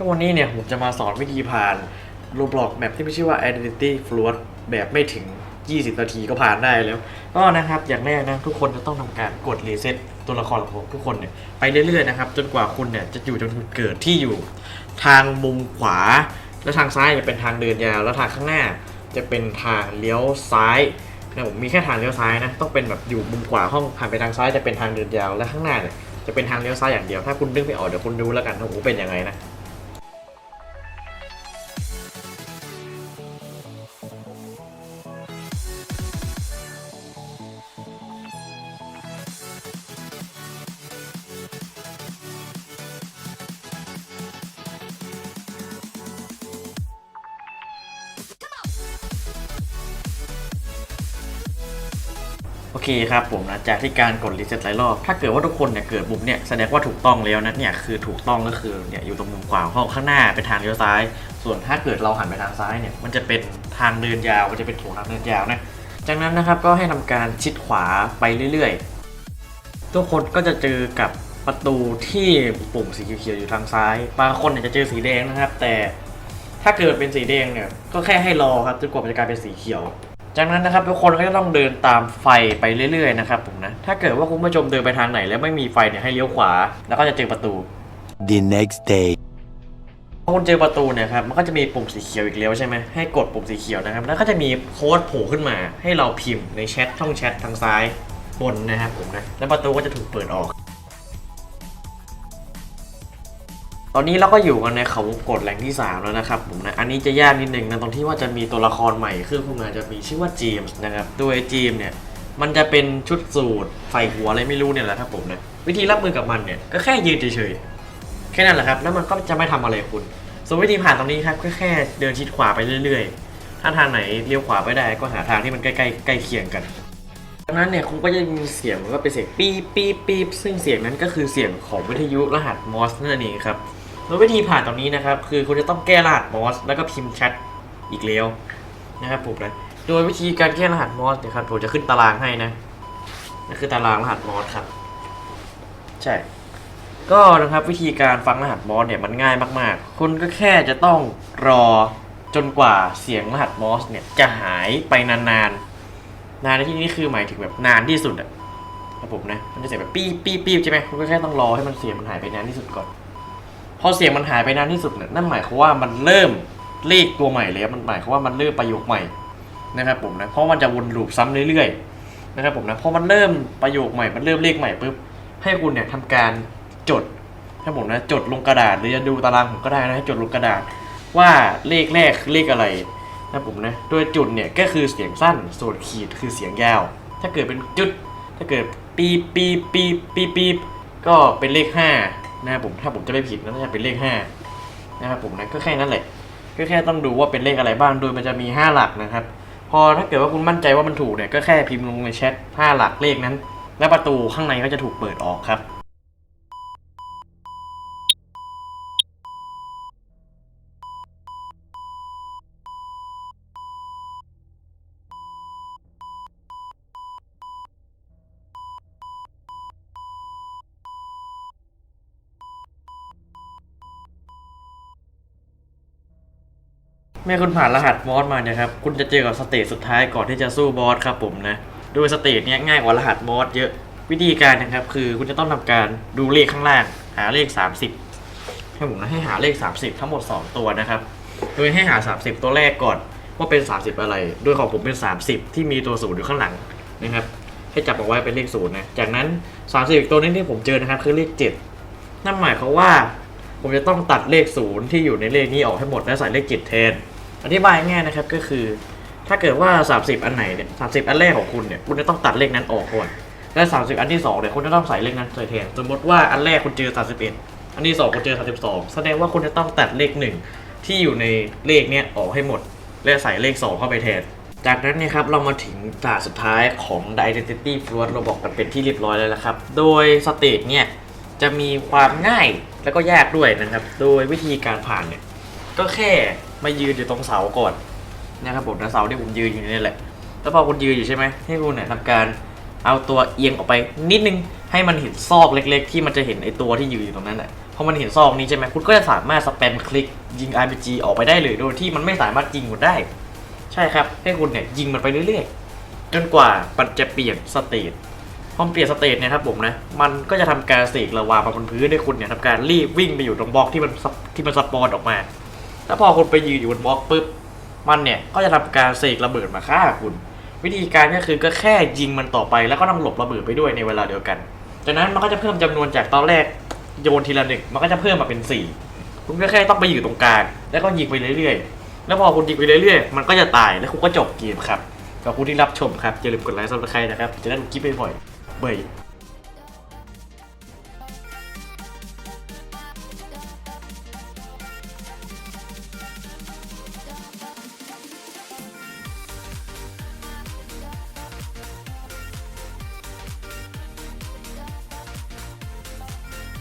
ก็วันนี้เนี่ยผมจะมาสอนวิธีผ่าน Roblox แบบที่ไม่ชื่อว่า Identity Flood แบบไม่ถึง 20 นาทีก็ผ่านได้แล้ว ก็นะครับอย่างแรกนะทุกคนจะต้องทำการกดรีเซ็ตตัวละครของทุกคนเนี่ยไปเรื่อยๆนะครับจนกว่าคุณเนี่ยจะอยู่จนเกิดที่อยู่ ทางมุมขวา แล้วทางซ้ายจะเป็นทางเดินยาวแล้วทางข้างหน้าจะเป็นทางเลี้ยวซ้ายนะผมมีแค่ทางเลี้ยวซ้ายนะต้องเป็นแบบอยู่มุมขวาห้องผ่านไปทางซ้ายจะเป็นทางเดินยาวและข้างหน้าเนี่ยจะเป็นทางเลี้ยวซ้ายอย่างเดียว ถ้าคุณนึกไม่ออกเดี๋ยวคุณดูแล้วกันว่าเป็นยังไงนะ อเคครับผมนะจากที่การกดรีเซ็ตหลายรอบ ถ้าเกิดว่าทุกคนเนี่ยเกิดมุมเนี่ยแสดงว่าถูกต้องแล้วนะเนี่ยคือถูกต้องก็คือเนี่ยอยู่ตรงมุมขวาของห้องข้างหน้าเป็นทางเลี้ยวซ้าย ส่วนถ้าเกิดเราหันไปทางซ้ายเนี่ยมันจะเป็นทางเดินยาวมันจะเป็นโถงทางเดินยาวนะจากนั้นนะครับก็ให้ทำการชิดขวาไปเรื่อยๆ ทุกคนก็จะเจอกับประตูที่ปุ่มสีเขียวอยู่ทางซ้ายบางคนเนี่ยจะเจอสีแดงนะครับ แต่ถ้าเกิดเป็นสีแดงเนี่ยก็แค่ให้รอครับจนกว่ามันจะกลายเป็นสีเขียว จากนั้นนะครับทุกคนก็จะต้องเดินตามไฟไปเรื่อยๆนะครับผมนะ ถ้าเกิดว่าคุณผู้ชมเดินไปทางไหน แล้วไม่มีไฟเนี่ยให้เลี้ยวขวา แล้วก็จะเจอประตู The next day. พอคุณเจอประตูเนี่ยครับมันก็จะมีปุ่มสีเขียวอีกแล้วใช่ไหมให้กดปุ่มสีเขียวนะครับแล้วก็จะมีโค้ดโผล่ขึ้นมา ให้เราพิมพ์ในแชทช่องแชททางซ้ายบนนะครับผมนะแล้วประตูก็จะถูกเปิดออก อนนี้เราก็อยู่กันในเขาวงกดแหล่งที่ 3 แล้วนะครับผมนะ อันนี้จะยากนิดนึงนะตรงที่ว่าจะมีตัวละครใหม่ขึ้นขึ้นมาจะมีชื่อว่าจีมส์นะครับโดยจีมเนี่ยมันจะเป็นชุดสูทใส่หัวอะไรไม่รู้เนี่ยแหละครับผมนะวิธีรับมือกับมันเนี่ยก็แค่ยืนเฉยๆแค่นั้นแหละครับแล้วมันก็จะไม่ทำอะไรคุณ ส่วนวิธีผ่านตรงนี้ครับก็แค่เดินชิดขวาไปเรื่อยๆ ถ้าทางไหนเลี้ยวขวาไม่ได้ก็หาทางที่มันใกล้ๆใกล้เคียงกันดังนั้นเนี่ยคุณก็จะมีเสียงมือนว่าเป็นเสียงปี๊บปี๊บปี๊บซึ่งเสียงนั้นก็คือเสียงของวิทยุรหัสมอสนั่นเองครับ โดยวิธีผ่านตรงนี้นะครับ คือคุณจะต้องแก้รหัสมอสแล้วก็พิมพ์แชทอีกแล้วนะครับผมนะโดยวิธีการแก้รหัสมอสเนี่ยครับผมจะขึ้นตารางให้นะนั่นคือตารางรหัสมอสครับ ใช่ ก็นะครับวิธีการฟังรหัสมอสเนี่ยมันง่ายมาก ๆ คุณก็แค่จะต้องรอจนกว่าเสียงรหัสมอสเนี่ยจะหายไปนานๆ นานในที่นี้คือหมายถึงแบบนานที่สุดอะครับผมนะ มันจะเสียงแบบปี๊บปี๊บปี๊บใช่ไหมคุณก็แค่ต้องรอให้มันเสียงมันหายไปนานที่สุดก่อน พอเสียงมันหายไปนานที่สุดเนี่ยนั่นหมายความว่ามันเริ่มเลขตัวใหม่แล้วมันหมายความว่ามันเริ่มประโยคใหม่นะครับผมนะเพราะมันจะวนลูปซ้ำเรื่อยๆนะครับผมนะพอมันเริ่มประโยคใหม่มันเริ่มเลขใหม่ปุ๊บให้คุณเนี่ยทำการจดให้ผมนะจดลงกระดาษหรือจะดูตารางผมก็ได้นะให้จดลงกระดาษ ว่าเลขแรกคือเลขอะไรนะครับผมนะโดยจุดเนี่ยก็คือเสียงสั้นส่วนขีดคือเสียงยาว ถ้าเกิดเป็นจุด ถ้าเกิดปีปีปีปีปีก็เป็นเลขห้า นะครับผมถ้าผมจะไม่ผิดนะน่าจะเป็นเลขห้านะครับผมนะก็แค่นั้นแหละก็แค่ต้องดูว่าเป็นเลขอะไรบ้างโดยมันจะมี 5 หลักนะครับ พอถ้าเกิดว่าคุณมั่นใจว่ามันถูกเนี่ยก็แค่พิมพ์ลงในแชท5หลักเลขนั้น และประตูข้างในก็จะถูกเปิดออกครับ เมื่อคุณผ่านรหัสบอสมาเนี่ยครับ คุณจะเจอกับสเตจสุดท้ายก่อนที่จะสู้บอสครับผมนะ โดยสเตจเนี้ยง่ายกว่ารหัสบอสเยอะ วิธีการนะครับ คือคุณจะต้องทำการดูเลขข้างล่าง หาเลข 30 ให้ผมนะให้หาเลข 30 ทั้งหมด 2 ตัวนะครับ โดยให้หา 30 ตัวแรกก่อนว่าเป็น 30 อะไร โดยของผมเป็น 30 ที่มีตัวศูนย์อยู่ข้างหลังนะครับ ให้จับเอาไว้เป็นเลขศูนย์นะ จากนั้น 30อีกตัวนี้ที่ผมเจอนะครับคือเลข 7 นั่นหมายความว่าผมจะต้องตัดเลขศูนย์ที่อยู่ในเลขนี้ออกให้หมดและใส่เลขเจ็ดแทน อธิบายง่ายนะครับก็คือ ถ้าเกิดว่า 30 อันไหนเนี่ยสาอันแรกของคุณเนี่ยคุณจะต้องตัดเลขนั้นออกก่อนและ30 อันที่2เนี่ยคุณจะต้องใส่เลขนั้นใส่แทนสมมติว่าอันแรกคุณเจอ 31 อันที่2คุณเจอ 32 แสดงว่าคุณจะต้องตัดเลข 1 ที่อยู่ในเลขเนี้ยออกให้หมด และใส่เลข 2 เข้าไปแทน จากนั้นเนี่ยครับเรามาถึงด่านสุดท้ายของ The Identity Flood เราบอกกันเป็นที่เรียบร้อยแล้วละครับ โดยสเตจเนี่ยจะมีความง่ายแล้วก็ยากด้วยนะครับ โดยวิธีการผ่านเนี่ยก็แค่ มายืนอยู่ตรงเสาก่อนนะครับผมนะเสาที่ผมยืนอยู่นี่แหละ แล้วพอคุณยืนอยู่ใช่ไหมให้คุณเนี่ยทำการเอาตัวเอียงออกไปนิดนึงให้มันเห็นซอกเล็ก ๆ ที่มันจะเห็นไอตัวที่ยืนอยู่ตรงนั้นแหละพอมันเห็นซอกนี้ใช่ไหมคุณก็จะสามารถสแปมคลิกยิง RPG ออกไปได้เลยโดยที่มันไม่สามารถยิงคุณได้ ใช่ครับ ให้คุณเนี่ยยิงมันไปเรื่อยๆจนกว่ามันจะเปลี่ยนสเตตพอเปลี่ยนสเตตเนี่ยครับผมนะมันก็จะทำการเสกระวาบนพื้นให้คุณเนี่ยทำการรีบวิ่งไปอยู่ตรงบล็อกที่มันที่มันสปอนออกมา แล้วพอคุณไปยืนอยู่บนบล็อกปุ๊บ มันเนี่ยก็จะทำการเสกระเบิดมาฆ่าคุณ วิธีการก็คือก็แค่ยิงมันต่อไปแล้วก็ต้องหลบระเบิดไปด้วยในเวลาเดียวกัน จากนั้นมันก็จะเพิ่มจำนวนจากตอนแรกโยนทีละหนึ่งมันก็จะเพิ่มมาเป็นสี่คุณก็แค่ต้องไปอยู่ตรงกลางแล้วก็ยิงไปเรื่อยๆ แล้วพอคุณยิงไปเรื่อยๆ มันก็จะตายแล้วคุณก็จบเกมครับขอบคุณที่รับชมครับอย่าลืมกดไลค์ซับสไครต์นะครับจะได้ดูคลิปบ่อยๆเบย